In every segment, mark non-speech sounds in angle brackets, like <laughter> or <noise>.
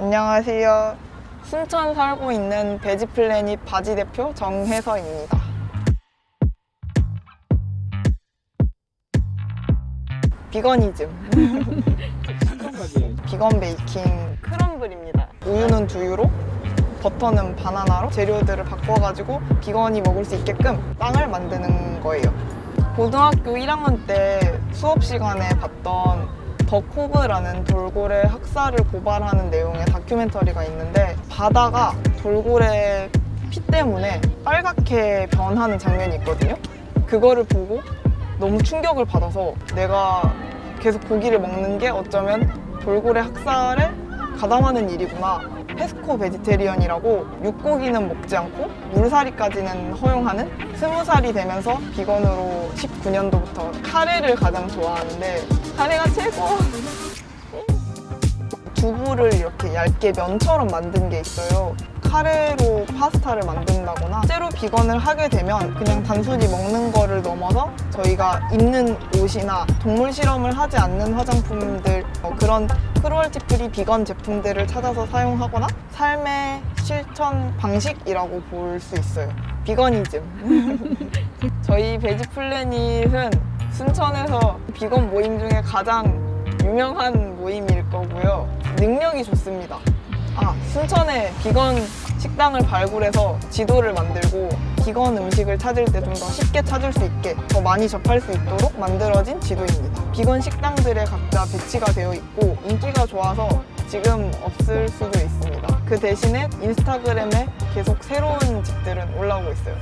안녕하세요. 순천 살고 있는 베지 플래닛 바지 대표 정혜서입니다. 비건이즘. <laughs> 비건 베이킹 크럼블입니다. 우유는 두유로, 버터는 바나나로 재료들을 바꿔가지고 비건이 먹을 수 있게끔 빵을 만드는 거예요. 고등학교 1학년 때 수업 시간에 봤던 더 코브라는 돌고래 학살을 고발하는 내용의 다큐멘터리가 있는데 바다가 돌고래 피 때문에 빨갛게 변하는 장면이 있거든요. 그거를 보고 너무 충격을 받아서 내가 계속 고기를 먹는 게 어쩌면 돌고래 학살에 가담하는 일이구나. 페스코 베지테리언이라고 육고기는 먹지 않고 물살이까지는 허용하는 스무 살이 되면서 비건으로 19년도부터 카레를 가장 좋아하는데 카레가 최고. 두부를 이렇게 얇게 면처럼 만든 게 있어요. 카레로 파스타를 만든다거나 실제로 비건을 하게 되면 그냥 단순히 먹는 거를 넘어서 저희가 입는 옷이나 동물 실험을 하지 않는 화장품들 어, 그런 크루얼티 프리 비건 제품들을 찾아서 사용하거나 삶의 실천 방식이라고 볼 수 있어요. 비건이즘. <laughs> 저희 베지 플래닛은 순천에서 비건 모임 중에 가장 유명한 모임일 거고요. 능력이 좋습니다. 아, 순천에 비건 식당을 발굴해서 지도를 만들고 비건 음식을 찾을 때 좀 더 쉽게 찾을 수 있게 더 많이 접할 수 있도록 만들어진 지도입니다. 비건 식당들에 각자 배치가 되어 있고 인기가 좋아서 지금 없을 수도 있습니다. 그 대신에 인스타그램에 계속 새로운 집들은 올라오고 있어요.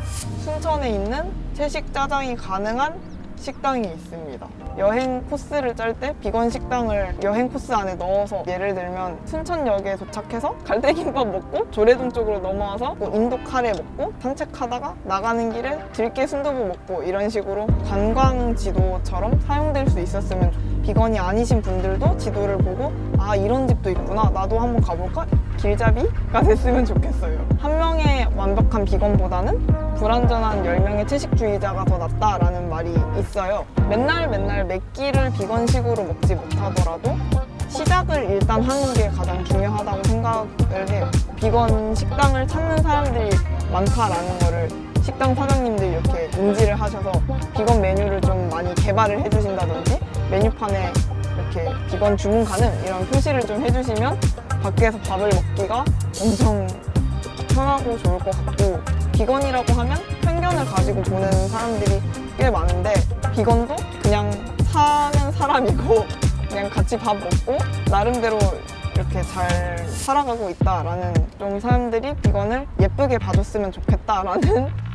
순천에 있는 채식 짜장이 가능한 식당이 있습니다. 여행 코스를 짤 때 비건 식당을 여행 코스 안에 넣어서 예를 들면 순천역에 도착해서 갈대김밥 먹고 조례동 쪽으로 넘어와서 뭐 인도 카레 먹고 산책하다가 나가는 길에 들깨 순두부 먹고 이런 식으로 관광 지도처럼 사용될 수 있었으면 좋- 비건이 아니신 분들도 지도를 보고 아 이런 집도 있구나. 나도 한번 가볼까? 길잡이가 됐으면 좋겠어요. 한 명의 완벽한 비건보다는 불완전한 10명의 채식주의자가 더 낫다라는 말이 있어요. 맨날 맨날 몇 끼를 비건식으로 먹지 못하더라도 시작을 일단 하는 게 가장 중요하다고 생각을 해요. 비건 식당을 찾는 사람들이 많다라는 거를 식당 사장님들이 이렇게 인지를 하셔서 비건 메뉴를 좀 많이 개발을 해주신다든지 메뉴판에 이렇게 비건 주문 가능 이런 표시를 좀 해주시면 밖에서 밥을 먹기가 엄청 편하고 좋을 것 같고 비건이라고 하면 편견을 가지고 보는 사람들이 꽤 많은데 비건도 그냥 사는 사람이고 그냥 같이 밥 먹고 나름대로 이렇게 잘 살아가고 있다라는 좀 사람들이 비건을 예쁘게 봐줬으면 좋겠다라는